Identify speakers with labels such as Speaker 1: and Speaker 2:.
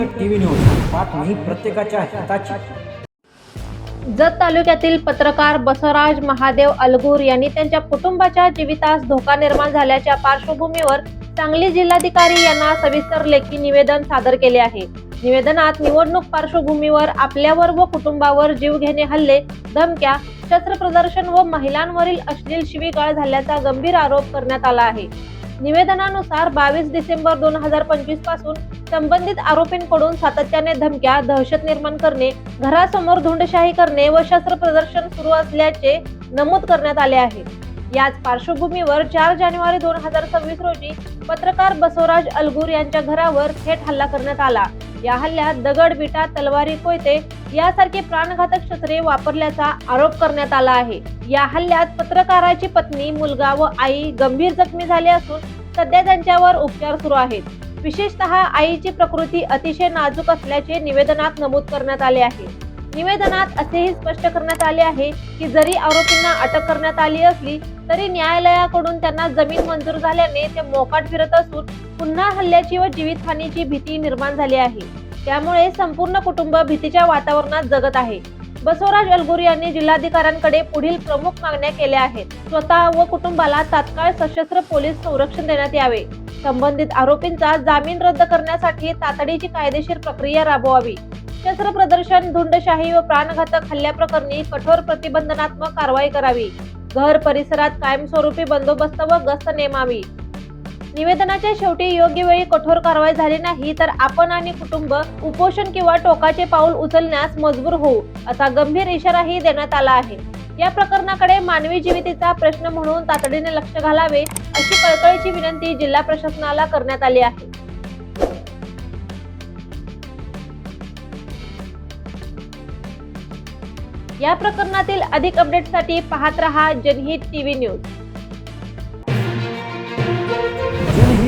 Speaker 1: News बातमी प्रत्येकाच्या हिताची.
Speaker 2: जत तालुक्यातील पत्रकार बसवराज महादेव अलगूर यांनी त्यांच्या कुटुंबाच्या जीवितास धोका निर्माण झाल्याच्या पार्श्वभूमीवर सांगली जिल्हाधिकारी यांना सविस्तर लेखी निवेदन सादर केले आहे. निवेदनात निवडणूक पार्श्वभूमीवर आपल्यावर व कुटुंबावर जीवघेणे हल्ले धमक्या शस्त्र प्रदर्शन व महिलांवरील अश्लील शिवीगाळ झाल्याचा गंभीर आरोप करण्यात आला आहे. निवेदनानुसार बावीस डिसेंबर दोन हजार पंचवीसपासून संबंधित आरोपींकडून सातत्याने धमक्या दहशत निर्माण करणे घरासमोर धुंडशाही करणे व शस्त्र प्रदर्शन सुरू असल्याचे नमूद करण्यात आले आहे. याच पार्श्वभूमीवर चार जानेवारी दोन हजार सव्वीस रोजी पत्रकार बसवराज अलगूर यांच्या घरावर थेट हल्ला करण्यात आला. या हल्ल्यात दगड विटा तलवारी कोयते यासारखी प्राणघातक शस्त्रे वापरल्याचा आरोप करण्यात आला आहे. या हल्ल्यात पत्रकाराची पत्नी मुलगा व आई गंभीर जखमी झाले असून सध्या त्यांच्यावर उपचार सुरू आहेत. विशेषतः आईची प्रकृती अतिशय नाजूक असल्याचे निवेदनात नमूद करण्यात आले आहे. निवेदनात असेही स्पष्ट करण्यात आले आहे की जरी आरोपींना अटक करण्यात आली असली तरी न्यायालयाकडून त्यांना जमीन मंजूर झाल्याने ते मोकाट फिरत असून पुन्हा हल्ल्याची व जीवितहानीची भीती निर्माण झाली आहे. त्यामुळे संपूर्ण कुटुंब भीतीच्या वातावरणात जगत आहे. बसवराज अलगुरी यांनी जिल्हाधिकाऱ्यांकडे पुढील प्रमुख मागण्या केल्या आहेत. स्वतः व कुटुंबाला तात्काळ सशस्त्र पोलीस संरक्षण देण्यात यावे. संबंधित आरोपींचा जामीन रद्द करण्यासाठी तातडीची कायदेशीर प्रक्रिया राबवावी. शस्त्र प्रदर्शन धुंडशाही व प्राणघातक हल्ल्याप्रकरणी कठोर प्रतिबंधनात्मक कारवाई करावी. घर परिसरात कायमस्वरूपी बंदोबस्त व गस्त नेमावी. निवेदनाच्या शेवटी योग्य वेळी कठोर कारवाई झाली नाही तर आपण आणि कुटुंब उपोषण किंवा टोकाचे पाऊल उचलण्यास मजबूर होऊ असा गंभीर इशाराही देण्यात आला आहे. या प्रकरणाकडे मानवी जीवितेचा प्रश्न म्हणून तातडीने लक्ष घालावे अशी कळकळीची विनंती जिल्हा प्रशासनाला करण्यात आली आहे. या प्रकरणातील अधिक अपडेटसाठी पाहत रहा Janhit TV news.